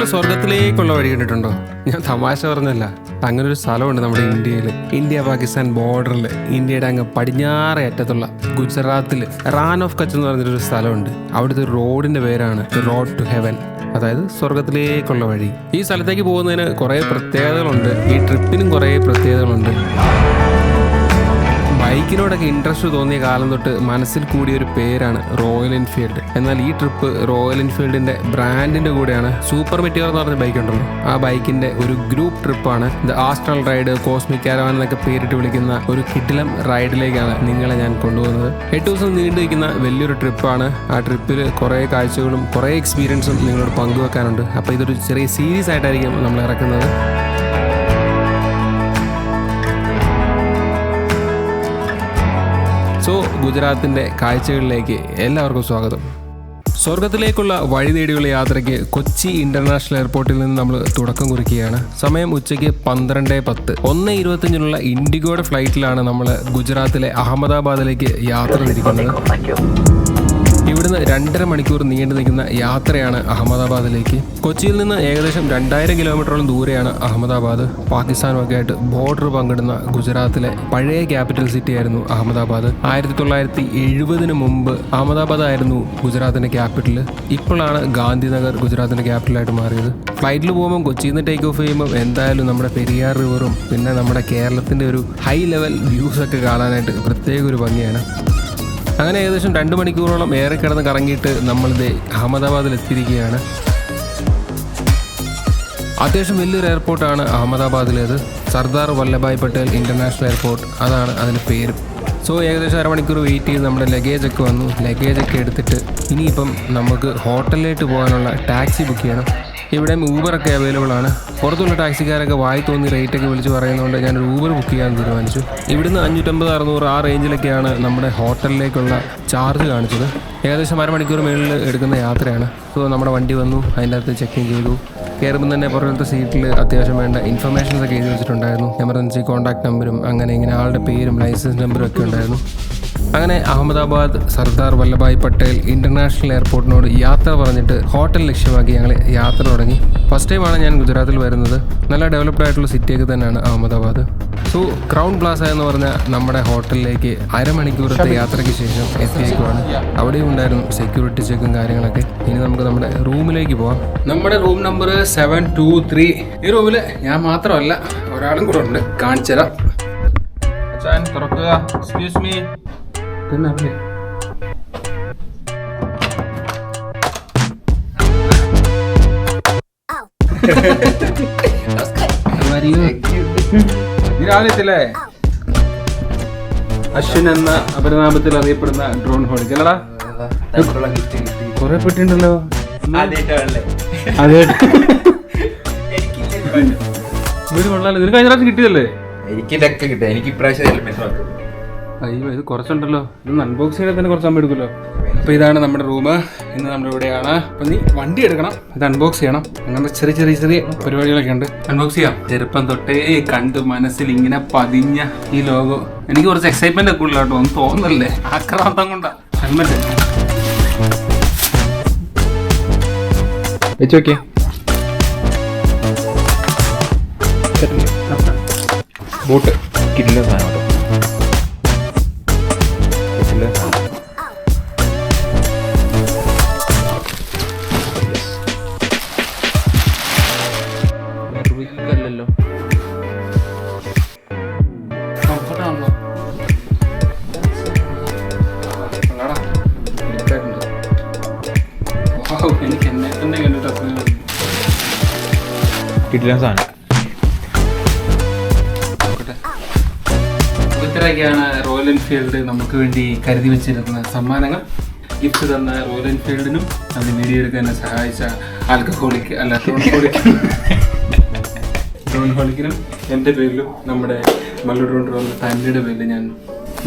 നിങ്ങൾ സ്വർഗത്തിലേക്കുള്ള വഴി കണ്ടിട്ടുണ്ടോ? ഞാൻ തമാശ പറഞ്ഞല്ല അങ്ങനെ ഒരു സ്ഥലമുണ്ട് നമ്മുടെ ഇന്ത്യയിൽ ഇന്ത്യ പാകിസ്ഥാൻ ബോർഡറിൽ ഇന്ത്യയുടെ അങ്ങ് പടിഞ്ഞാറേ അറ്റത്തുള്ള ഗുജറാത്തിൽ റാൻ ഓഫ് കച്ച് എന്ന് പറഞ്ഞൊരു സ്ഥലമുണ്ട്. അവിടുത്തെ ഒരു റോഡിന്റെ പേരാണ് റോഡ് ടു ഹെവൻ അതായത് സ്വർഗത്തിലേക്കുള്ള വഴി. ഈ സ്ഥലത്തേക്ക് പോകുന്നതിന് കുറേ പ്രത്യേകതകളുണ്ട്. ഈ ട്രിപ്പിനും കുറേ പ്രത്യേകതകളുണ്ട്. ബൈക്കിനോടൊക്കെ ഇൻട്രസ്റ്റ് തോന്നിയ കാലം തൊട്ട് മനസ്സിൽ കൂടിയ ഒരു പേരാണ് റോയൽ എൻഫീൽഡ് എന്നാൽ ഈ ട്രിപ്പ് റോയൽ എൻഫീൽഡിന്റെ ബ്രാൻഡിന്റെ കൂടെയാണ് സൂപ്പർ മെറ്റിയർ എന്ന് പറഞ്ഞ ബൈക്ക് ഉണ്ടല്ലോ. ആ ബൈക്കിന്റെ ഒരു ഗ്രൂപ്പ് ട്രിപ്പാണ് the astral ride cosmic caravan എന്നൊക്കെ പേരിട്ട് വിളിക്കുന്ന ഒരു കിടിലം റൈഡിലേക്കാണ് നിങ്ങളെ ഞാൻ കൊണ്ടുപോകുന്നത്. എട്ട് ദിവസം നീണ്ടു നിൽക്കുന്ന വലിയൊരു ട്രിപ്പാണ് ആ ട്രിപ്പിൽ കുറേ കാഴ്ചകളും കുറേ എക്സ്പീരിയൻസും നിങ്ങളോട് പങ്കുവെക്കാനുണ്ട്. അപ്പോൾ ഇതൊരു ചെറിയ സീരീസ് ആയിട്ടായിരിക്കും നമ്മൾ ഇറക്കുന്നത്. സോ ഗുജറാത്തിന്റെ കാഴ്ചകളിലേക്ക് എല്ലാവർക്കും സ്വാഗതം. സ്വർഗത്തിലേക്കുള്ള വഴി തേടിയുള്ള യാത്രയ്ക്ക് കൊച്ചി ഇന്റർനാഷണൽ എയർപോർട്ടിൽ നിന്ന് നമ്മൾ തുടക്കം കുറിക്കുകയാണ്. സമയം ഉച്ചയ്ക്ക് പന്ത്രണ്ട് പത്ത്. ഒന്ന് ഇരുപത്തിയഞ്ചിനുള്ള ഇൻഡിഗോയുടെ ഫ്ലൈറ്റിലാണ് നമ്മൾ ഗുജറാത്തിലെ അഹമ്മദാബാദിലേക്ക് യാത്ര തിരിക്കുന്നത്. ഇവിടുന്ന് രണ്ടര മണിക്കൂർ നീണ്ടു നിൽക്കുന്ന യാത്രയാണ് അഹമ്മദാബാദിലേക്ക്. കൊച്ചിയിൽ നിന്ന് ഏകദേശം രണ്ടായിരം കിലോമീറ്ററോളം ദൂരെയാണ് അഹമ്മദാബാദ്. പാകിസ്ഥാനുമൊക്കെ ആയിട്ട് ബോർഡർ പങ്കിടുന്ന ഗുജറാത്തിലെ പഴയ ക്യാപിറ്റൽ സിറ്റി ആയിരുന്നു അഹമ്മദാബാദ്. ആയിരത്തി തൊള്ളായിരത്തി എഴുപതിന് മുമ്പ് അഹമ്മദാബാദ് ആയിരുന്നു ഗുജറാത്തിന്റെ ക്യാപിറ്റൽ. ഇപ്പോഴാണ് ഗാന്ധിനഗർ ഗുജറാത്തിന്റെ ക്യാപിറ്റലായിട്ട് മാറിയത്. ഫ്ലൈറ്റിൽ പോകുമ്പോൾ കൊച്ചിയിൽ നിന്ന് ടേക്ക് ഓഫ് ചെയ്യുമ്പോൾ എന്തായാലും നമ്മുടെ പെരിയാർ റിവറും പിന്നെ നമ്മുടെ കേരളത്തിന്റെ ഒരു ഹൈ ലെവൽ വ്യൂസ് ഒക്കെ കാണാനായിട്ട് പ്രത്യേക ഒരു ഭംഗിയാണ്. അങ്ങനെ ഏകദേശം രണ്ട് മണിക്കൂറോളം ഏറെ കിടന്ന് കറങ്ങിയിട്ട് നമ്മളിത് അഹമ്മദാബാദിൽ എത്തിയിരിക്കുകയാണ് അത്യാവശ്യം വലിയൊരു എയർപോർട്ടാണ് അഹമ്മദാബാദിലേത്. Sardar Vallabhbhai Patel international airport. അതാണ് അതിന്റെ പേര്. സോ ഏകദേശം അരമണിക്കൂർ വെയിറ്റ് ചെയ്ത് നമ്മുടെ ലഗേജ് ഒക്കെ വന്നു. ലഗേജ് ഒക്കെ എടുത്തിട്ട് ഇനിയിപ്പം നമുക്ക് ഹോട്ടലിലേക്ക് പോകാനുള്ള ടാക്സി ബുക്ക് ചെയ്യണം. ഇവിടെ ഊബറൊക്കെ അവൈലബിൾ ആണ്. പുറത്തുള്ള ടാക്സിക്കാരൊക്കെ വായി തോന്നി റേറ്റൊക്കെ വിളിച്ച് പറയുന്നതുകൊണ്ട് ഞാനൊരു ഊബർ ബുക്ക് ചെയ്യാൻ തീരുമാനിച്ചു. ഇവിടുന്ന് അഞ്ഞൂറ്റമ്പത് അറുന്നൂറ് ആ റേഞ്ചിലൊക്കെയാണ് നമ്മുടെ ഹോട്ടലിലേക്കുള്ള ചാർജ് കാണിച്ചത്. ഏകദേശം അരമണിക്കൂർ മേളിൽ എടുക്കുന്ന യാത്രയാണ്. സോ നമ്മുടെ വണ്ടി വന്നു. അതിന്റെ അകത്ത് ചെക്കിങ് ചെയ്തു. കയറുമ്പോൾ തന്നെ പുറത്തെ സീറ്റിൽ അത്യാവശ്യം വേണ്ട ഇൻഫർമേഷൻസ് ഒക്കെ എഴുതി വെച്ചിട്ടുണ്ടായിരുന്നു. എമർജൻസി കോൺടാക്ട് നമ്പറും അങ്ങനെ ഇങ്ങനെ ആളുടെ പേരും ലൈസൻസ് നമ്പറും ഒക്കെ ഉണ്ടായിരുന്നു. അങ്ങനെ അഹമ്മദാബാദ് സർദാർ വല്ലഭായ് പട്ടേൽ ഇന്റർനാഷണൽ എയർപോർട്ടിനോട് യാത്ര പറഞ്ഞിട്ട് ഹോട്ടൽ ലക്ഷ്യമാക്കി ഞങ്ങൾ യാത്ര തുടങ്ങി. ഫസ്റ്റ് ടൈമാണ് ഞാൻ ഗുജറാത്തിൽ വരുന്നത്. നല്ല ഡെവലപ്ഡ് ആയിട്ടുള്ള സിറ്റിയൊക്കെ തന്നെയാണ് അഹമ്മദാബാദ്. സോ ക്രൗൺ പ്ലാസ എന്ന് പറഞ്ഞ നമ്മുടെ ഹോട്ടലിലേക്ക് അരമണിക്കൂറത്തെ യാത്രയ്ക്ക് ശേഷം എത്തിയേക്കുവാണ്. അവിടെയും ഉണ്ടായിരുന്നു സെക്യൂരിറ്റി ചെക്കും കാര്യങ്ങളൊക്കെ. ഇനി നമുക്ക് നമ്മുടെ റൂമിലേക്ക് പോവാം. നമ്മുടെ room number seven two three ഈ റൂമിൽ ഞാൻ മാത്രമല്ല ഒരാളും കൂടെ ഉണ്ട്. കാണിച്ചുതരാം. അച്ഛൻ തുറക്കുക. എക്സ്ക്യൂസ് മീ തന്നെ അല്ലേ നീ രാവിലെ എത്തില്ലേ അശ്വിൻ എന്ന അപരനാമത്തിൽ അറിയപ്പെടുന്ന ഡ്രോൺ ഹോളിക്ക് അല്ലടാ കുറെ പെട്ടിണ്ടല്ലോ. അതെ വീട് കൊള്ളാലോ. നിനക്ക് കഴിഞ്ഞ പ്രാവശ്യം കിട്ടിയതല്ലേ? എനിക്ക് ഇതൊക്കെ കിട്ടും. എനിക്ക് ഇപ്രാവശ്യം ഹെൽമെറ്റ് വാങ്ങും അയ്യോ ഇത് കുറച്ചുണ്ടല്ലോ. ഇത് അൺബോക്സ് ചെയ്താൽ തന്നെ കുറച്ച് സമയം എടുക്കുമല്ലോ. അപ്പോൾ ഇതാണ് നമ്മുടെ റൂം ഇന്ന് നമ്മുടെ ഇവിടെയാണ്. അപ്പം നീ വണ്ടി എടുക്കണം. ഇത് അൺബോക്സ് ചെയ്യണം. അങ്ങനത്തെ ചെറിയ ചെറിയ ചെറിയ പരിപാടികളൊക്കെ ഉണ്ട്. അൺബോക്സ് ചെയ്യാം. ചെറുപ്പം തൊട്ടേ കണ്ട് മനസ്സിൽ ഇങ്ങനെ പതിഞ്ഞ ഈ ലോഗോ എനിക്ക് കുറച്ച് എക്സൈറ്റ്മെന്റ് ഒക്കെ ഉള്ള കേട്ടോ ഒന്നും തോന്നല്ലേ ആക്രാന്തം കൊണ്ടാണ് ഹെൽമെറ്റ് വെച്ച് നോക്കിയേ. ബോട്ട് കിട്ടില്ല സാധനം അല്ലല്ലോ കംഫർട്ടാണല്ലോ. എനിക്ക് എന്നെ തന്നെ കണ്ടിട്ട് അത്രയും കിട്ടില്ല സാധനം. ഇത്രയൊക്കെയാണ് റോയൽ എൻഫീൽഡ് നമുക്ക് വേണ്ടി കരുതി വെച്ചിരുന്ന സമ്മാനങ്ങൾ. ഗിഫ്റ്റ് തന്ന റോയൽ എൻഫീൽഡിനും അത് വീഡിയോ എടുക്കാൻ സഹായിച്ച ആൽക്കഹോളിക് അല്ല ഡ്രോൺഹോളിക് ഡ്രോൺഹോളിക്കിനും എന്റെ പേരിലും നമ്മുടെ മല്ലൂർ ഡ്രോൺ ഫാമിലിയുടെ പേരിൽ ഞാൻ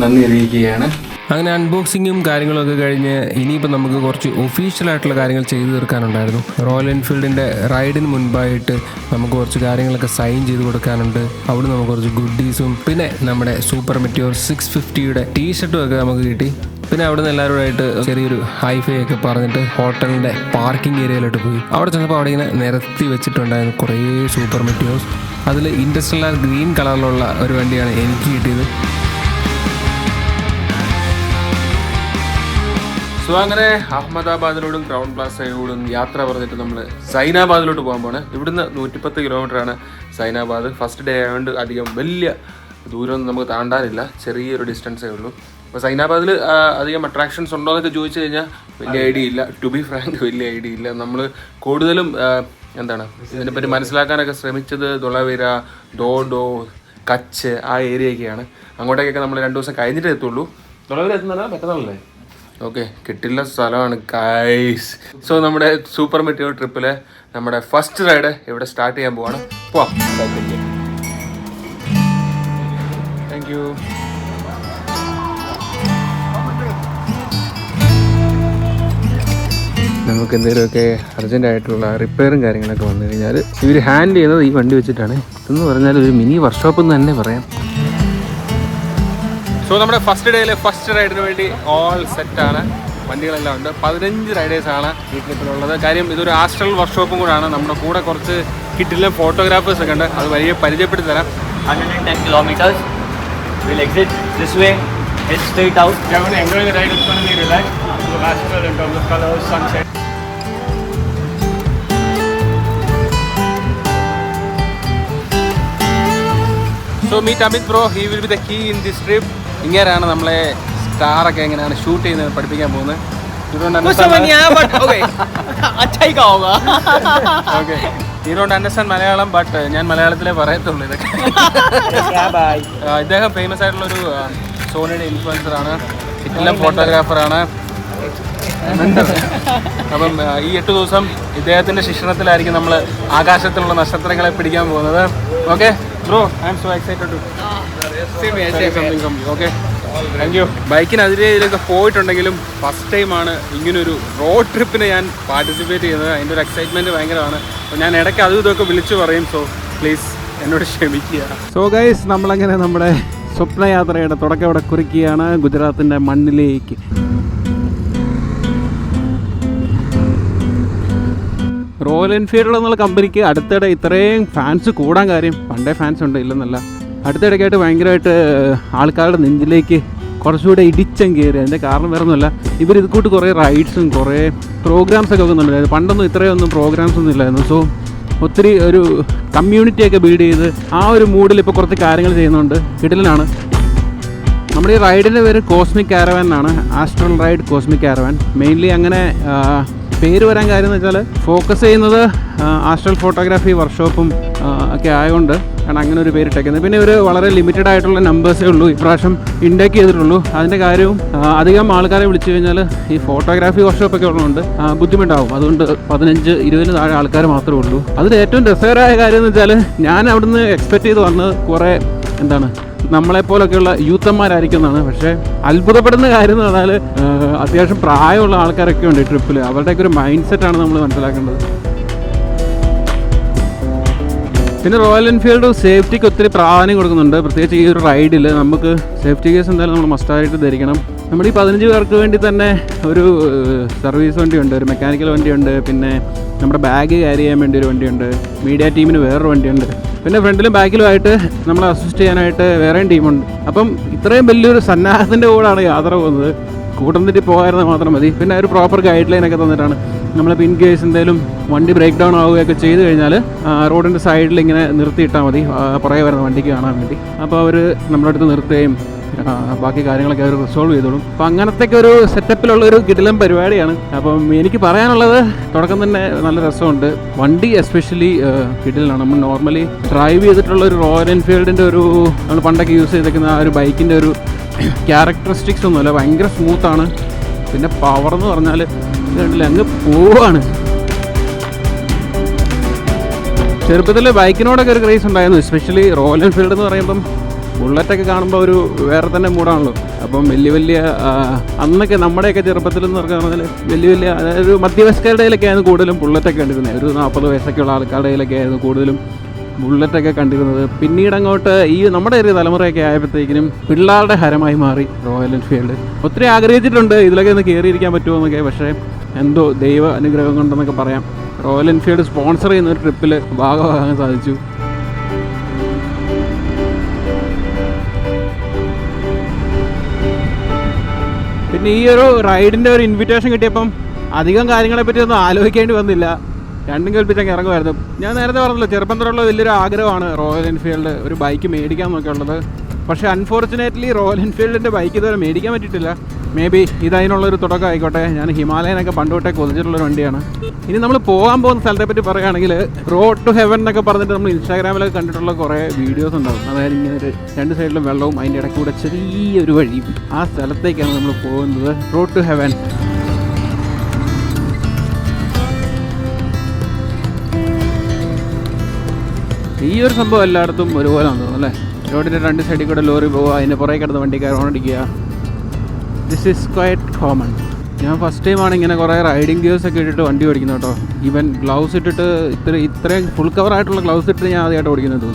നന്ദി അറിയിക്കുകയാണ്. അങ്ങനെ അൺബോക്സിങ്ങും കാര്യങ്ങളൊക്കെ കഴിഞ്ഞ് ഇനിയിപ്പോൾ നമുക്ക് കുറച്ച് ഒഫീഷ്യലായിട്ടുള്ള കാര്യങ്ങൾ ചെയ്തു തീർക്കാനുണ്ടായിരുന്നു. റോയൽ എൻഫീൽഡിന്റെ റൈഡിന് മുൻപായിട്ട് നമുക്ക് കുറച്ച് കാര്യങ്ങളൊക്കെ സൈൻ ചെയ്ത് കൊടുക്കാനുണ്ട്. അവിടെ നമുക്ക് കുറച്ച് ഗുഡീസും പിന്നെ നമ്മുടെ സൂപ്പർ മെറ്റിയോർ സിക്സ് ഫിഫ്റ്റിയുടെ ടീ ഷർട്ടും ഒക്കെ നമുക്ക് കിട്ടി. പിന്നെ അവിടെ നിന്ന് എല്ലാവരുമായിട്ട് ചെറിയൊരു ഹൈഫൈ ഒക്കെ പറഞ്ഞിട്ട് ഹോട്ടലിന്റെ പാർക്കിംഗ് ഏരിയയിലോട്ട് പോയി. അവിടെ ചെന്നപ്പോൾ അവിടെ ഇങ്ങനെ നിരത്തി വെച്ചിട്ടുണ്ടായിരുന്നു കുറേ സൂപ്പർ മെറ്റിയോസ് അതിൽ ഇൻഡസ്ട്രിയൽ ഗ്രീൻ കളറിലുള്ള ഒരു വണ്ടിയാണ് എനിക്ക് കിട്ടിയത്. സോ അങ്ങനെ അഹമ്മദാബാദിലോടും ക്രൗൺ പ്ലാസയോടും യാത്ര പറഞ്ഞിട്ട് നമ്മൾ സൈനാബാദിലോട്ട് പോകാൻ പോകണം ഇവിടുന്ന് നൂറ്റിപ്പത്ത് കിലോമീറ്ററാണ് സൈനാബാദ്. ഫസ്റ്റ് ഡേ ആയതുകൊണ്ട് അധികം വലിയ ദൂരമൊന്നും നമുക്ക് താണ്ടാനില്ല. ചെറിയൊരു ഡിസ്റ്റൻസേ ഉള്ളൂ അപ്പോൾ സൈനാബാദിൽ അധികം അട്രാക്ഷൻസ് ഉണ്ടോ എന്നൊക്കെ ചോദിച്ചു കഴിഞ്ഞാൽ വലിയ ഐഡിയ ഇല്ല. ടു ബി ഫ്രാങ്ക് വലിയ ഐഡിയ ഇല്ല. നമ്മൾ കൂടുതലും എന്താണ് ഇതിനെപ്പറ്റി മനസ്സിലാക്കാനൊക്കെ ശ്രമിച്ചത് ദുളവിര ദോഡോ കച്ച് ആ ഏരിയയൊക്കെയാണ് അങ്ങോട്ടേക്കൊക്കെ നമ്മൾ രണ്ട് ദിവസം കഴിഞ്ഞിട്ടേ എത്തുള്ളൂ. ദുളവിര എത്തുന്നതാണ് മറ്റന്നാളല്ലേ ഓക്കെ കിട്ടില്ല സ്ഥലമാണ് കൈസ് സോ നമ്മുടെ സൂപ്പർ മെറ്റീരിയൽ ട്രിപ്പിൽ നമ്മുടെ ഫസ്റ്റ് റൈഡ് ഇവിടെ സ്റ്റാർട്ട് ചെയ്യാൻ പോവാണ്. പോവാം. താങ്ക് യു നമുക്ക് എന്തെങ്കിലുമൊക്കെ അർജന്റ് ആയിട്ടുള്ള റിപ്പയറും കാര്യങ്ങളൊക്കെ വന്നു കഴിഞ്ഞാൽ ഇവർ ഹാൻഡിൽ ചെയ്യുന്നത് ഈ വണ്ടി വെച്ചിട്ടാണ്. ഇതെന്ന് പറഞ്ഞാൽ ഒരു മിനി വർക്ക്ഷോപ്പ് എന്ന് തന്നെ പറയാം. സോ നമ്മുടെ ഫസ്റ്റ് ഡേയിലെ ഫസ്റ്റ് റൈഡിന് വേണ്ടി ഓൾ സെറ്റാണ് വണ്ടികളെല്ലാം ഉണ്ട് പതിനഞ്ച് റൈഡേഴ്സാണ് ഈ ട്രിപ്പിലുള്ളത് കാര്യം ഇതൊരു ആസ്ട്രൽ വർക്ക്ഷോപ്പും കൂടാണ് നമ്മുടെ കൂടെ കുറച്ച് കിറ്റിലെ ഫോട്ടോഗ്രാഫേഴ്സ് ഒക്കെ ഉണ്ട് അത് വലിയ പരിചയപ്പെടുത്തി തരാം 110 kilometers. We'll exit this way, head straight out. Yeah, I'm going to enjoy the ride. It's going to be relaxed. So astral in terms of colors, sunset. So meet Amit bro he will be the key ഇങ്ങനെയാണ് നമ്മളെ സ്റ്റാറൊക്കെ എങ്ങനെയാണ് shoot ചെയ്യുന്നത് പഠിപ്പിക്കാൻ പോകുന്നത്. You don't understand Malayalam but ഞാൻ മലയാളത്തിലേ പറയത്തുള്ളൂ ഇതൊക്കെ. ഇദ്ദേഹം ഫേമസ് ആയിട്ടുള്ള ഒരു സോണിയുടെ ഇൻഫ്ലുവൻസർ ആണ്. കിറ്റിലെ ഫോട്ടോഗ്രാഫറാണ് അപ്പം ഈ എട്ട് ദിവസം ഇദ്ദേഹത്തിന്റെ ശിക്ഷണത്തിലായിരിക്കും നമ്മൾ ആകാശത്തിലുള്ള നക്ഷത്രങ്ങളെ പിടിക്കാൻ പോകുന്നത്. Okay bro I'm so excited to okay thank you ബൈക്കിനെതിരെ ഇതിലൊക്കെ പോയിട്ടുണ്ടെങ്കിലും ഫസ്റ്റ് ടൈമാണ് ഇങ്ങനൊരു റോഡ് ട്രിപ്പിന് ഞാൻ പാർട്ടിസിപ്പേറ്റ് ചെയ്യുന്നത്. അതിന്റെ ഒരു എക്സൈറ്റ്മെന്റ് ഭയങ്കരമാണ്. അപ്പോൾ ഞാൻ ഇടയ്ക്ക് അതും ഇതൊക്കെ വിളിച്ചു പറയും. സോ പ്ലീസ് എന്നോട് ക്ഷമിക്കുക. സോ ഗൈസ് നമ്മളങ്ങനെ നമ്മുടെ സ്വപ്നയാത്രയുടെ തുടക്കം ഇവിടെ കുറിക്കുകയാണ്. ഗുജറാത്തിന്റെ മണ്ണിലേക്ക്. റോയൽ എൻഫീൽഡ് എന്നുള്ള കമ്പനിക്ക് അടുത്തിടെ ഇത്രയും ഫാൻസ് കൂടാൻ കാര്യം. പണ്ടേ ഫാൻസ് ഉണ്ട് ഇല്ലെന്നല്ല. അടുത്തിടയ്ക്കായിട്ട് ഭയങ്കരമായിട്ട് ആൾക്കാരുടെ നെഞ്ചിലേക്ക് കുറച്ചുകൂടെ ഇടിച്ചം കയറി. അതിന്റെ കാരണം വേറെ ഒന്നുമല്ല ഇവർ ഇത് കൂട്ട് കുറേ റൈഡ്സും കുറേ പ്രോഗ്രാംസൊക്കെ വെക്കുന്നുണ്ടായിരുന്നു പണ്ടൊന്നും ഇത്രയൊന്നും പ്രോഗ്രാംസ് ഒന്നും ഇല്ലായിരുന്നു. സോ ഒത്തിരി ഒരു കമ്മ്യൂണിറ്റിയൊക്കെ ബിൽഡ് ചെയ്ത് ആ ഒരു മൂഡിൽ ഇപ്പോൾ കുറച്ച് കാര്യങ്ങൾ ചെയ്യുന്നുണ്ട്. കിടലിനാണ്. നമ്മുടെ ഈ റൈഡിന്റെ പേര് കോസ്മിക് കാരവാൻ എന്നാണ് astral ride cosmic caravan mainly അങ്ങനെ പേര് വരാൻ കാര്യം എന്ന് വെച്ചാൽ ഫോക്കസ് ചെയ്യുന്നത് ആസ്ട്രൽ ഫോട്ടോഗ്രാഫി വർക്ക്ഷോപ്പും ഒക്കെ ആയതുകൊണ്ട് ആണ് അങ്ങനെ ഒരു പേര് ഇട്ടേക്കുന്നത്. പിന്നെ ഒരു വളരെ ലിമിറ്റഡ് ആയിട്ടുള്ള നമ്പേഴ്സേ ഉള്ളൂ. ഇപ്രാവശ്യം ഇൻഡേക്ക് ചെയ്തിട്ടുള്ളൂ. അതിന്റെ കാര്യവും അധികം ആൾക്കാരെ വിളിച്ചു കഴിഞ്ഞാൽ ഈ ഫോട്ടോഗ്രാഫി വർക്ക്ഷോപ്പൊക്കെ ഉള്ളതുകൊണ്ട് ബുദ്ധിമുട്ടാവും. അതുകൊണ്ട് പതിനഞ്ച് ഇരുപതിന് താഴെ ആൾക്കാർ മാത്രമേ ഉള്ളൂ. അതിൽ ഏറ്റവും രസകരമായ കാര്യം എന്ന് വെച്ചാൽ ഞാൻ അവിടുന്ന് എക്സ്പെക്ട് ചെയ്ത് വന്നത് കുറേ എന്താണ് നമ്മളെപ്പോലൊക്കെയുള്ള യൂത്തന്മാരായിരിക്കും എന്നാണ് പക്ഷേ അത്ഭുതപ്പെടുന്ന കാര്യം എന്ന് പറഞ്ഞാൽ അത്യാവശ്യം പ്രായമുള്ള ആൾക്കാരൊക്കെ ഉണ്ട് ട്രിപ്പിൽ അവരുടെയൊക്കെ ഒരു മൈൻഡ് സെറ്റാണ് നമ്മൾ മനസ്സിലാക്കേണ്ടത്. പിന്നെ റോയൽ എൻഫീൽഡ് സേഫ്റ്റിക്ക് ഒത്തിരി പ്രാധാന്യം കൊടുക്കുന്നുണ്ട്. പ്രത്യേകിച്ച് ഈ ഒരു റൈഡിൽ നമുക്ക് സേഫ്റ്റി കേസ് എന്തായാലും നമ്മൾ മസ്റ്റായിട്ട് ധരിക്കണം. നമ്മുടെ ഈ പതിനഞ്ച് പേർക്ക് വേണ്ടി തന്നെ ഒരു സർവീസ് വണ്ടിയുണ്ട് ഒരു മെക്കാനിക്കൽ വണ്ടിയുണ്ട് പിന്നെ നമ്മുടെ ബാഗ് ക്യാരി ചെയ്യാൻ വേണ്ടി ഒരു വണ്ടിയുണ്ട് മീഡിയ ടീമിന് വേറൊരു വണ്ടിയുണ്ട്. പിന്നെ ഫ്രണ്ടിലും ബാക്കിലുമായിട്ട് നമ്മളെ അസിസ്റ്റ് ചെയ്യാനായിട്ട് വേറെയും ടീമുണ്ട്. അപ്പം ഇത്രയും വലിയൊരു സന്നാഹത്തിന്റെ കൂടാണ് യാത്ര പോകുന്നത്. കൂട്ടം തെറ്റി പോകായിരുന്നത് മാത്രം മതി. പിന്നെ ഒരു പ്രോപ്പർ ഗൈഡ് ലൈൻ ഒക്കെ തന്നിട്ടാണ് നമ്മളിപ്പോൾ ഇൻ കേസ് എന്തെങ്കിലും വണ്ടി ബ്രേക്ക് ഡൗൺ ആവുകയൊക്കെ ചെയ്ത് കഴിഞ്ഞാൽ റോഡിന്റെ സൈഡിൽ ഇങ്ങനെ നിർത്തിയിട്ടാൽ മതി. പുറകെ വരുന്ന വണ്ടിക്ക് കാണാൻ വേണ്ടി. അപ്പോൾ അവർ നമ്മുടെ അടുത്ത് നിർത്തുകയും ബാക്കി കാര്യങ്ങളൊക്കെ അവർ സോൾവ് ചെയ്തോളും. അപ്പോൾ അങ്ങനത്തെയൊക്കെ ഒരു സെറ്റപ്പിലുള്ള ഒരു കിടിലം പരിപാടിയാണ്. അപ്പം എനിക്ക് പറയാനുള്ളത് തുടക്കം തന്നെ നല്ല രസമുണ്ട്. വണ്ടി എസ്പെഷ്യലി കിടിലാണ്. നമ്മൾ നോർമലി ഡ്രൈവ് ചെയ്തിട്ടുള്ള ഒരു റോയൽ എൻഫീൽഡിന്റെ ഒരു നമ്മൾ പണ്ടൊക്കെ യൂസ് ചെയ്തിരിക്കുന്ന ആ ഒരു ബൈക്കിന്റെ ഒരു ക്യാരക്ടറിസ്റ്റിക്സ് ഒന്നുമല്ല ഭയങ്കര സ്മൂത്താണ് പിന്നെ പവർ എന്ന് പറഞ്ഞാൽ ഇതുണ്ടല്ലേ അങ്ങ് പോവാണ് ചെറുപ്പത്തിൽ ബൈക്കിനോടൊക്കെ ഒരു ക്രേസ് ഉണ്ടായിരുന്നു എസ്പെഷ്യലി റോയൽ എൻഫീൽഡ് എന്ന് പറയുമ്പം. ബുള്ളറ്റൊക്കെ കാണുമ്പോൾ ഒരു വേറെ തന്നെ മൂടാണല്ലോ അപ്പം വലിയ വലിയ അന്നൊക്കെ നമ്മുടെയൊക്കെ ചെറുപ്പത്തിൽ എന്ന് പറഞ്ഞാൽ വലിയ വലിയ അതായത് മധ്യവയസ്കരുടെ കയ്യിലൊക്കെ ആയിരുന്നു കൂടുതലും ബുള്ളറ്റൊക്കെ കണ്ടിരുന്നത്. ഒരു നാൽപ്പത് വയസ്സൊക്കെയുള്ള ആൾക്കാരുടെ കയ്യിലൊക്കെ ആയിരുന്നു കൂടുതലും ബുള്ളറ്റൊക്കെ കണ്ടിരുന്നത്. പിന്നീട് അങ്ങോട്ട് ഈ നമ്മുടെ ഒരു തലമുറയൊക്കെ ആയപ്പോഴത്തേക്കിനും പിള്ളേരുടെ ഹരമായി മാറി റോയൽ എൻഫീൽഡ് ഒത്തിരി ആഗ്രഹിച്ചിട്ടുണ്ട് ഇതിലൊക്കെ ഒന്ന് കയറിയിരിക്കാൻ പറ്റുമോ എന്നൊക്കെ പക്ഷേ എന്തോ ദൈവ അനുഗ്രഹം കൊണ്ടെന്നൊക്കെ പറയാം. റോയൽ എൻഫീൽഡ് സ്പോൺസർ ചെയ്യുന്ന ഒരു ട്രിപ്പിൽ ഭാഗമാകാൻ സാധിച്ചു. പിന്നെ ഈ ഒരു റൈഡിന്റെ ഒരു ഇൻവിറ്റേഷൻ കിട്ടിയപ്പം അധികം കാര്യങ്ങളെ പറ്റി ഒന്നും ആലോചിക്കേണ്ടി വന്നില്ല. രണ്ടും കൽപ്പിച്ചങ്ങ് ഇറങ്ങുമായിരുന്നു. ഞാൻ നേരത്തെ പറഞ്ഞല്ലോ ചെറുപ്പം തൊട്ടുള്ള വലിയൊരു ആഗ്രഹമാണ് റോയൽ എൻഫീൽഡ് ഒരു ബൈക്ക് മേടിക്കാൻ നോക്കിയുള്ളത് പക്ഷേ അൺഫോർച്ചുനേറ്റ്ലി റോയൽ എൻഫീൽഡിന്റെ ബൈക്ക് ഇതുവരെ മേടിക്കാൻ പറ്റിയിട്ടില്ല. മേ ബി ഇതതിനുള്ളൊരു തുടക്കം ആയിക്കോട്ടെ ഞാൻ ഹിമാലയനൊക്കെ പണ്ട് കൊതിച്ചിട്ടുള്ളൊരു വണ്ടിയാണ്. ഇനി നമ്മൾ പോകാൻ പോകുന്ന സ്ഥലത്തെ പറ്റി പറയുകയാണെങ്കിൽ റോഡ് ടു ഹെവൻ എന്നൊക്കെ പറഞ്ഞിട്ട് നമ്മൾ ഇൻസ്റ്റാഗ്രാമിലൊക്കെ കണ്ടിട്ടുള്ള കുറേ വീഡിയോസ് ഉണ്ടാവും. അതായത് ഇങ്ങനെ ഒരു രണ്ട് സൈഡിലും വെള്ളവും അതിന്റെ ഇടയ്ക്ക് കൂടെ ചെറിയൊരു വഴിയും ആ സ്ഥലത്തേക്കാണ് നമ്മൾ പോകുന്നത്. റോഡ് ടു ഹെവൻ ഈ ഒരു സംഭവം എല്ലായിടത്തും ഒരുപോലെ ഉണ്ടാവും അല്ലേ? റോഡിന്റെ രണ്ട് സൈഡിൽ കൂടെ ലോറി പോവുക അതിന്റെ പുറകെ കിടന്ന് വണ്ടിക്കാർ ഓണടിക്കുക ദിസ് ഈസ് ക്വയറ്റ് കോമൺ ഞാൻ ഫസ്റ്റ് ടൈമാണ് ഇങ്ങനെ കുറേ റൈഡിങ് ഗിയേഴ്സ് ഒക്കെ ഇട്ടിട്ട് വണ്ടി ഓടിക്കുന്നത് കേട്ടോ. ഈവൻ ഗ്ലൗസ് ഇട്ടിട്ട് ഇത്ര ഇത്രയും ഫുൾ കവർ ആയിട്ടുള്ള ഗ്ലൗസ് ഇട്ടിട്ട് ഞാൻ ആദ്യമായിട്ട് ഓടിക്കുന്നത്.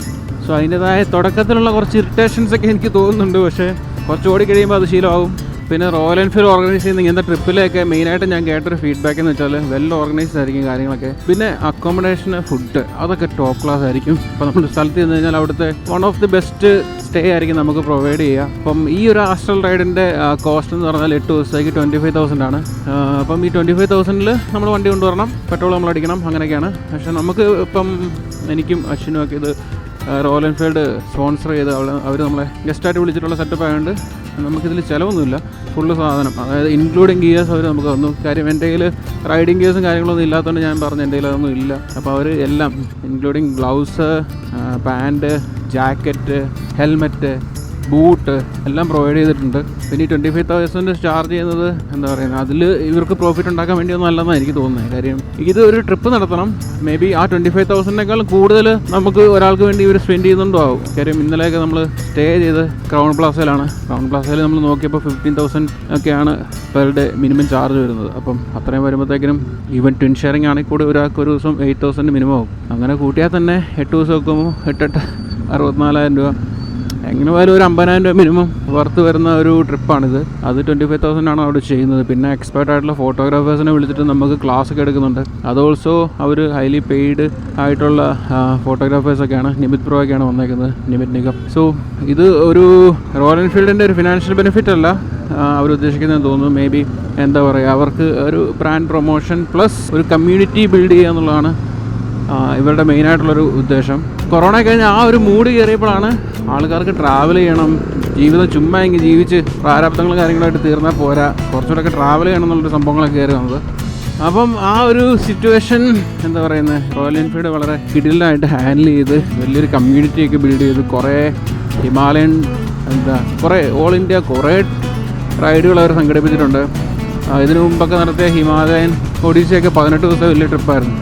സോ അതിന്റെതായ തുടക്കത്തിലുള്ള കുറച്ച് ഇറിറ്റേഷൻസ് ഒക്കെ എനിക്ക് തോന്നുന്നുണ്ട്. പക്ഷേ കുറച്ച് ഓടിക്കഴിയുമ്പോൾ അത് ശീലമാവും പിന്നെ റോയൽ എൻഫീൽഡ് ഓർഗനൈസ് ചെയ്യുന്ന ഇങ്ങനത്തെ ട്രിപ്പിലൊക്കെ മെയിനായിട്ട് ഞാൻ കേട്ടൊരു ഫീഡ്ബാക്ക് എന്ന് വെച്ചാൽ വെൽ ഓർഗനൈസ്ഡ് ആയിരിക്കും കാര്യങ്ങളൊക്കെ. പിന്നെ അക്കോമഡേഷൻ ഫുഡ് അതൊക്കെ ടോപ്പ് ക്ലാസ് ആയിരിക്കും. അപ്പോൾ നമ്മൾ സ്ഥലത്ത് ചെന്ന് കഴിഞ്ഞാൽ അവിടുത്തെ one of the best stay ആയിരിക്കും നമുക്ക് പ്രൊവൈഡ് ചെയ്യുക അപ്പം ഈ ഒരു ആസ്ട്രൽ റൈഡിന്റെ കോസ്റ്റ് എന്ന് പറഞ്ഞാൽ എട്ട് ദിവസത്തേക്ക് ട്വന്റി ഫൈവ് തൗസൻഡ് ആണ്. അപ്പം ഈ ട്വന്റി ഫൈവ് തൗസൻഡിൽ നമ്മൾ വണ്ടി കൊണ്ടുവരണം പെട്രോൾ നമ്മൾ അടിക്കണം അങ്ങനെയൊക്കെയാണ്. പക്ഷേ നമുക്ക് ഇപ്പം എനിക്കും അശ്വിനും ഒക്കെ ഇത് റോയൽ എൻഫീൽഡ് സ്പോൺസർ ചെയ്ത് അവർ നമ്മളെ ഗസ്റ്റായിട്ട് വിളിച്ചിട്ടുള്ള സെറ്റപ്പ് ആയതുകൊണ്ട് നമുക്കിതിൽ ചിലവൊന്നുമില്ല. ഫുള്ള് സാധനം. അതായത് ഇൻക്ലൂഡിങ് ഗിയേഴ്സ് അവർ നമുക്ക് തന്നു. കാര്യം എന്റെ കയ്യിൽ റൈഡിങ് ഗിയേഴ്സും കാര്യങ്ങളൊന്നും ഇല്ലാത്തതുകൊണ്ട് ഞാൻ പറഞ്ഞു എന്റെ കയ്യിൽ അതൊന്നും ഇല്ല. അപ്പോൾ അവർ എല്ലാം including gloves pant jacket helmet boot എല്ലാം പ്രൊവൈഡ് ചെയ്തിട്ടുണ്ട്. പിന്നെ ഈ ട്വന്റി ഫൈവ് തൗസൻഡ് ചാർജ് ചെയ്യുന്നത് എന്താ പറയുക അതിൽ ഇവർക്ക് പ്രോഫിറ്റ് ഉണ്ടാക്കാൻ വേണ്ടിയൊന്നും അല്ലെന്നാണ് എനിക്ക് തോന്നുന്നത് കാര്യം ഇത് ഒരു ട്രിപ്പ് നടത്തണം. Maybe a twenty five തൗസൻഡിനേക്കാളും കൂടുതൽ നമുക്ക് ഒരാൾക്ക് വേണ്ടി ഇവർ സ്പെൻഡ് ചെയ്യുന്നുണ്ടോ ആവും. കാര്യം ഇന്നലെയൊക്കെ നമ്മൾ സ്റ്റേ ചെയ്ത് ക്രൗൺ പ്ലാസയിലാണ് ക്രൗൺ പ്ലാസയിൽ നമ്മൾ നോക്കിയപ്പോൾ ഫിഫ്റ്റീൻ തൗസൻഡ് ഒക്കെയാണ് പെർ ഡേ മിനിമം ചാർജ് വരുന്നത്. അപ്പം അത്രയും വരുമ്പോഴത്തേക്കിനും ഈവൻ ട്വിൻ ഷെയറിംഗ് ആണെങ്കിൽ കൂടി ഒരാൾക്ക് ഒരു ദിവസം എയ്റ്റ് തൗസൻഡ് മിനിമം ആവും. അങ്ങനെ കൂട്ടിയാൽ തന്നെ എട്ട് ദിവസം വെക്കുമ്പോൾ എട്ടെട്ട് അറുപത്തിനാലായിരം രൂപ എങ്ങനെ പോയാലും ഒരു അമ്പതിനായിരം രൂപ മിനിമം പുറത്ത് വരുന്ന ഒരു ട്രിപ്പാണിത് അത് ട്വന്റി ഫൈവ് തൗസൻഡ് ആണ് അവിടെ ചെയ്യുന്നത്. പിന്നെ എക്സ്പേർട്ട് ആയിട്ടുള്ള ഫോട്ടോഗ്രാഫേഴ്സിനെ വിളിച്ചിട്ട് നമുക്ക് ക്ലാസ് ഒക്കെ എടുക്കുന്നുണ്ട്. അത് ഓൾസോ അവർ ഹൈലി പെയ്ഡ് ആയിട്ടുള്ള ഫോട്ടോഗ്രാഫേഴ്സൊക്കെയാണ് നിമിത് പ്രോ ഒക്കെയാണ് വന്നേക്കുന്നത്. നിമിത് നിഗം സോ ഇത് ഒരു റോയൽ എൻഫീൽഡിന്റെ ഒരു ഫിനാൻഷ്യൽ ബെനിഫിറ്റ് അല്ല അവർ ഉദ്ദേശിക്കുന്നതെന്ന് തോന്നുന്നു. മേ ബി എന്താ പറയുക അവർക്ക് ഒരു ബ്രാൻഡ് പ്രൊമോഷൻ പ്ലസ് ഒരു കമ്മ്യൂണിറ്റി ബിൽഡ് ചെയ്യുക എന്നുള്ളതാണ് ഇവരുടെ മെയിനായിട്ടുള്ളൊരു ഉദ്ദേശം. കൊറോണ കഴിഞ്ഞ് ആ ഒരു മൂഡ് കയറിയപ്പോഴാണ് ആൾക്കാർക്ക് ട്രാവൽ ചെയ്യണം. ജീവിതം ചുമ്മാ എങ്കിൽ ജീവിച്ച് പ്രാരാബ്ദങ്ങൾ കാര്യങ്ങളായിട്ട് തീർന്നാൽ പോരാ. കുറച്ചുകൂടെയൊക്കെ ട്രാവൽ ചെയ്യണം എന്നുള്ളൊരു സംഭവങ്ങളൊക്കെ കയറി വന്നത്. അപ്പം ആ ഒരു സിറ്റുവേഷൻ എന്താ പറയുന്നത് റോയൽ എൻഫീൽഡ് വളരെ കിടിലായിട്ട് ഹാൻഡിൽ ചെയ്ത് വലിയൊരു കമ്മ്യൂണിറ്റിയൊക്കെ ബിൽഡ് ചെയ്ത് കുറേ ഹിമാലയൻ എന്താ കുറേ ഓൾ ഇന്ത്യ കുറേ റൈഡുകൾ അവർ സംഘടിപ്പിച്ചിട്ടുണ്ട്. ഇതിനു മുമ്പൊക്കെ നടത്തിയ ഹിമാലയൻ ഒഡീസയൊക്കെ പതിനെട്ട് ദിവസം വലിയ ട്രിപ്പായിരുന്നു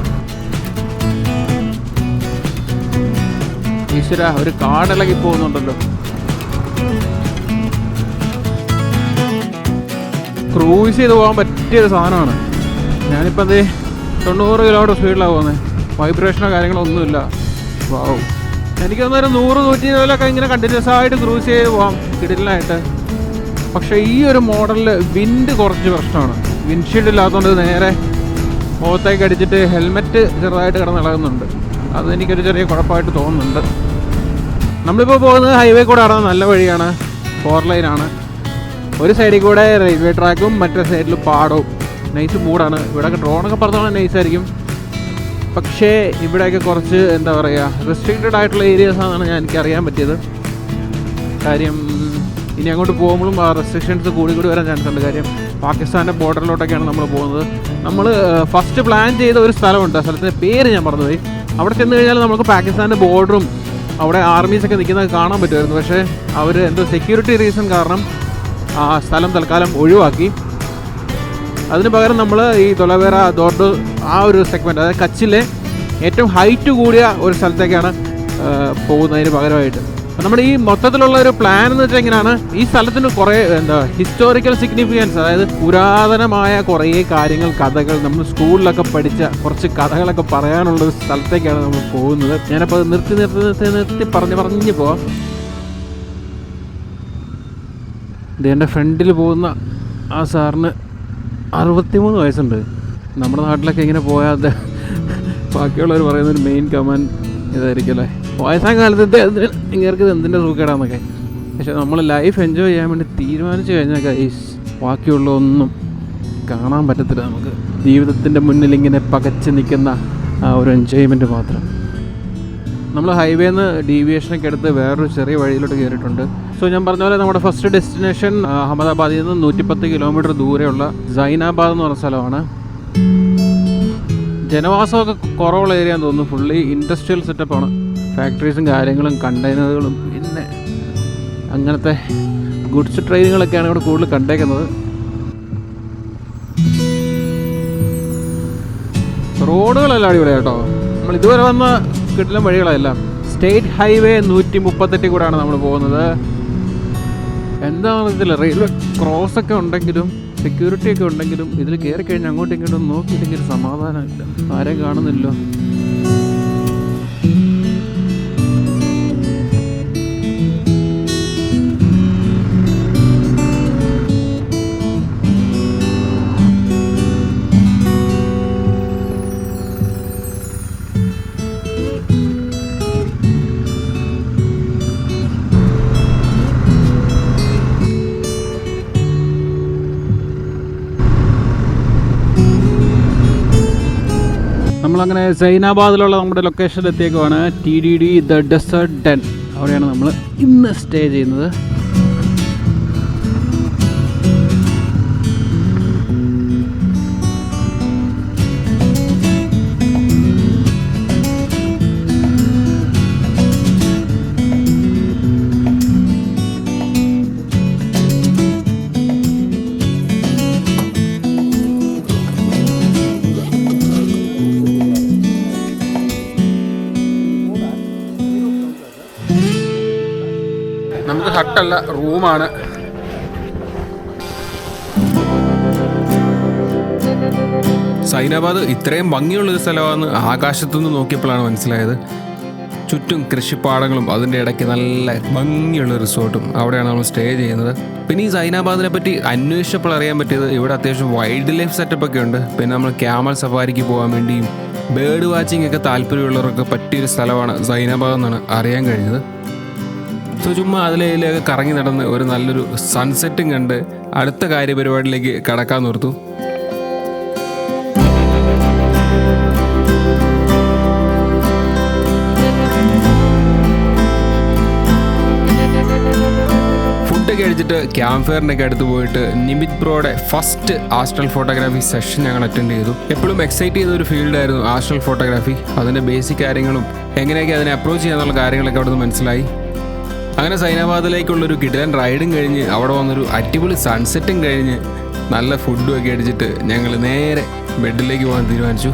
ഈശ്വര ഒരു കാടിളകി പോകുന്നുണ്ടല്ലോ. ക്രൂസ് ചെയ്ത് പോകാൻ പറ്റിയൊരു സാധനമാണ്. ഞാനിപ്പോൾ അതേ തൊണ്ണൂറ് കിലോമീറ്റർ സ്പീഡിലാണ് പോകുന്നത് വൈബ്രേഷനോ കാര്യങ്ങളോ ഒന്നുമില്ല. വാവും എനിക്ക് തന്നൊരു നൂറ് നൂറ്റി ഇരുപതിലൊക്കെ ഇങ്ങനെ കണ്ടിന്യൂസ് ആയിട്ട് ക്രൂസ് ചെയ്ത് പോകാം കിടിലായിട്ട് പക്ഷേ ഈ ഒരു മോഡലിൽ വിൻഡ് കുറച്ച് പ്രശ്നമാണ്. വിൻഡ്ഷീൽഡ് ഇല്ലാത്തതുകൊണ്ട് നേരെ മുഖത്തേക്ക് അടിച്ചിട്ട് ഹെൽമെറ്റ് ചെറുതായിട്ട് കിടന്നിളകുന്നുണ്ട് അതെനിക്കൊരു ചെറിയ കുഴപ്പമായിട്ട് തോന്നുന്നുണ്ട്. നമ്മളിപ്പോൾ പോകുന്നത് ഹൈവേ കൂടെ ആണ്? നല്ല വഴിയാണ്. ഫോർ ലൈനാണ് ഒരു സൈഡിൽ കൂടെ റെയിൽവേ ട്രാക്കും മറ്റേ സൈഡിൽ പാടവും. നൈസ് മൂടാണ് ഇവിടെയൊക്കെ ഡ്രോണൊക്കെ നൈസ് നൈസായിരിക്കും പക്ഷേ ഇവിടെയൊക്കെ കുറച്ച് എന്താ പറയുക റെസ്ട്രിക്റ്റഡ് ആയിട്ടുള്ള ഏരിയാസ് ആണെന്നാണ് ഞാൻ എനിക്ക് അറിയാൻ പറ്റിയത്. കാര്യം ഇനി അങ്ങോട്ട് പോകുമ്പോഴും ആ റെസ്ട്രിക്ഷൻസ് കൂടി കൂടി വരാൻ ചാൻസ് ഉണ്ട്. കാര്യം പാകിസ്ഥാന്റെ ബോർഡറിലോട്ടൊക്കെയാണ് നമ്മൾ പോകുന്നത്. നമ്മൾ ഫസ്റ്റ് പ്ലാൻ ചെയ്ത ഒരു സ്ഥലമുണ്ട്. ആ സ്ഥലത്തിന്റെ പേര് ഞാൻ പറഞ്ഞുപോയി അവിടെ ചെന്ന് കഴിഞ്ഞാൽ നമുക്ക് പാകിസ്ഥാന്റെ ബോർഡറും അവിടെ ആർമീസൊക്കെ നിൽക്കുന്നത് കാണാൻ പറ്റുമായിരുന്നു. പക്ഷേ അവർ എന്തോ സെക്യൂരിറ്റി റീസൺ കാരണം ആ സ്ഥലം തൽക്കാലം ഒഴിവാക്കി. അതിന് പകരം നമ്മൾ ഈ തൊലവേറ ദോർഡോ ആ ഒരു സെഗ്മെന്റ് അതായത് കച്ചിലെ ഏറ്റവും ഹൈറ്റ് കൂടിയ ഒരു സ്ഥലത്തേക്കാണ് പോകുന്നതിന് പകരമായിട്ട്. നമ്മുടെ ഈ മൊത്തത്തിലുള്ള ഒരു പ്ലാൻ എന്ന് വെച്ചാൽ എങ്ങനെയാണ്? ഈ സ്ഥലത്തിന് കുറേ എന്താ ഹിസ്റ്റോറിക്കൽ സിഗ്നിഫിക്കൻസ് അതായത് പുരാതനമായ കുറേ കാര്യങ്ങൾ കഥകൾ നമ്മൾ സ്കൂളിലൊക്കെ പഠിച്ച കുറച്ച് കഥകളൊക്കെ പറയാനുള്ള ഒരു സ്ഥലത്തേക്കാണ് നമ്മൾ പോകുന്നത്. ഞാനപ്പോൾ നിർത്തി നിർത്തി നിർത്തി നിർത്തി പറഞ്ഞ് പറഞ്ഞ് പോവാം. ഇത് എന്റെ ഫ്രണ്ടിൽ പോകുന്ന ആ സാറിന് അറുപത്തിമൂന്ന് വയസ്സുണ്ട്. നമ്മുടെ നാട്ടിലൊക്കെ ഇങ്ങനെ പോയാൽ ബാക്കിയുള്ളവർ പറയുന്നൊരു മെയിൻ കമന്റ് ഇതായിരിക്കും അല്ലേ വയസ്സാൻ കാലത്ത് ഇങ്ങനെ എന്തിന്റെ സുഖേടാന്നൊക്കെ പക്ഷെ നമ്മൾ ലൈഫ് എൻജോയ് ചെയ്യാൻ വേണ്ടി തീരുമാനിച്ചു കഴിഞ്ഞാൽ ഗൈസ് ബാക്കിയുള്ള ഒന്നും കാണാൻ പറ്റത്തില്ല നമുക്ക്. ജീവിതത്തിന്റെ മുന്നിൽ ഇങ്ങനെ പകച്ച് നിൽക്കുന്ന ആ ഒരു എൻജോയ്മെന്റ് മാത്രം. നമ്മൾ ഹൈവേന്ന് ഡീവിയേഷനൊക്കെ എടുത്ത് വേറൊരു ചെറിയ വഴിയിലോട്ട് കയറിയിട്ടുണ്ട്. സോ ഞാൻ പറഞ്ഞ പോലെ നമ്മുടെ ഫസ്റ്റ് ഡെസ്റ്റിനേഷൻ അഹമ്മദാബാദിൽ നിന്ന് നൂറ്റിപ്പത്ത് കിലോമീറ്റർ ദൂരെയുള്ള സൈനാബാദ് എന്ന് പറഞ്ഞ സ്ഥലമാണ്. ജനവാസമൊക്കെ കുറവുള്ള ഏരിയ എന്ന് തോന്നുന്നു. ഫുള്ളി ഇൻഡസ്ട്രിയൽ സെറ്റപ്പാണ് ഫാക്ടറീസും കാര്യങ്ങളും കണ്ടെയ്നറുകളും പിന്നെ അങ്ങനത്തെ ഗുഡ്സ് ട്രെയിനുകളൊക്കെയാണ് ഇവിടെ കൂടുതൽ കണ്ടേക്കുന്നത്. റോഡുകളെല്ലാം അടിപൊളിയാണ് കേട്ടോ നമ്മൾ ഇതുവരെ വന്ന കിട്ടിലും വഴികളെല്ലാം. സ്റ്റേറ്റ് ഹൈവേ നൂറ്റി മുപ്പത്തെട്ടിൽ കൂടെയാണ് നമ്മൾ പോകുന്നത്. എന്താണെന്ന് വെച്ചില്ല റെയിൽവേ ക്രോസ് ഒക്കെ ഉണ്ടെങ്കിലും സെക്യൂരിറ്റി ഒക്കെ ഉണ്ടെങ്കിലും ഇതിൽ കയറി കഴിഞ്ഞാൽ അങ്ങോട്ടും ഇങ്ങോട്ടും നോക്കിയില്ലെങ്കിൽ സമാധാനമില്ല. ആരെയും കാണുന്നില്ലോ. നമ്മളങ്ങനെ സൈനാബാദിലുള്ള നമ്മുടെ ലൊക്കേഷനിലെത്തിയേക്കുവാണ് T D D the Desert Den അവിടെയാണ് നമ്മൾ ഇന്ന് സ്റ്റേ ചെയ്യുന്നത്. നമുക്ക് റൂമാണ്. സൈനാബാദ് ഇത്രയും ഭംഗിയുള്ളൊരു സ്ഥലമാണെന്ന് ആകാശത്തുനിന്ന് നോക്കിയപ്പോഴാണ് മനസ്സിലായത്. ചുറ്റും കൃഷിപ്പാടങ്ങളും അതിന്റെ ഇടയ്ക്ക് നല്ല ഭംഗിയുള്ള റിസോർട്ടും അവിടെയാണ് നമ്മൾ സ്റ്റേ ചെയ്യുന്നത്. പിന്നെ ഈ സൈനാബാദിനെ പറ്റി അന്വേഷിച്ചപ്പോൾ അറിയാൻ പറ്റിയത് ഇവിടെ അത്യാവശ്യം വൈൽഡ് ലൈഫ് സെറ്റപ്പ് ഒക്കെ ഉണ്ട്. പിന്നെ നമ്മൾ ക്യാമൽ സഫാരിക്ക് പോകാൻ വേണ്ടിയും ബേർഡ് വാച്ചിങ് ഒക്കെ താല്പര്യമുള്ളവർക്ക് പറ്റിയൊരു സ്ഥലമാണ് സൈനാബാദ് എന്നാണ് അറിയാൻ കഴിഞ്ഞത്. സോ ചുമ്മാ അതിലേക്ക് കറങ്ങി നടന്ന് ഒരു നല്ലൊരു സൺസെറ്റും കണ്ട് അടുത്ത കാര്യപരിപാടിയിലേക്ക് കടക്കാൻ നിർത്തു ഫുഡൊക്കെ അടിച്ചിട്ട് ക്യാമ്പ് ഫെയറിന്റെ അടുത്ത് പോയിട്ട് നിമിത് ബ്രോയുടെ ഫസ്റ്റ് ആസ്ട്രൽ ഫോട്ടോഗ്രാഫി സെഷൻ ഞങ്ങൾ അറ്റൻഡ് ചെയ്തു. എപ്പോഴും എക്സൈറ്റ് ചെയ്ത ഒരു ഫീൽഡായിരുന്നു ആസ്ട്രൽ ഫോട്ടോഗ്രാഫി അതിന്റെ ബേസിക് കാര്യങ്ങളും എങ്ങനെയൊക്കെ അതിനെ അപ്രോച്ച് ചെയ്യാന്നുള്ള കാര്യങ്ങളൊക്കെ അവിടെ നിന്ന് മനസ്സിലായി. അങ്ങനെ സൈനാബാദിലേക്കുള്ളൊരു കിടലൻ റൈഡും കഴിഞ്ഞ് അവിടെ വന്നൊരു അടിപൊളി സൺസെറ്റും കഴിഞ്ഞ് നല്ല ഫുഡും ഒക്കെ അടിച്ചിട്ട് ഞങ്ങൾ നേരെ ബെഡിലേക്ക് പോകാൻ തീരുമാനിച്ചു.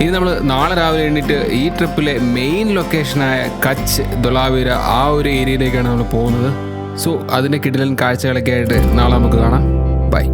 ഇനി നമ്മൾ നാളെ രാവിലെ എണ്ണിട്ട് ഈ ട്രിപ്പിലെ മെയിൻ ലൊക്കേഷനായ കച്ച് ദൊളാവീര ആ ഒരു ഏരിയയിലേക്കാണ് നമ്മൾ പോകുന്നത്. സോ അതിന്റെ കിടിലൻ കാഴ്ചകളൊക്കെ ആയിട്ട് നാളെ നമുക്ക് കാണാം. ബൈ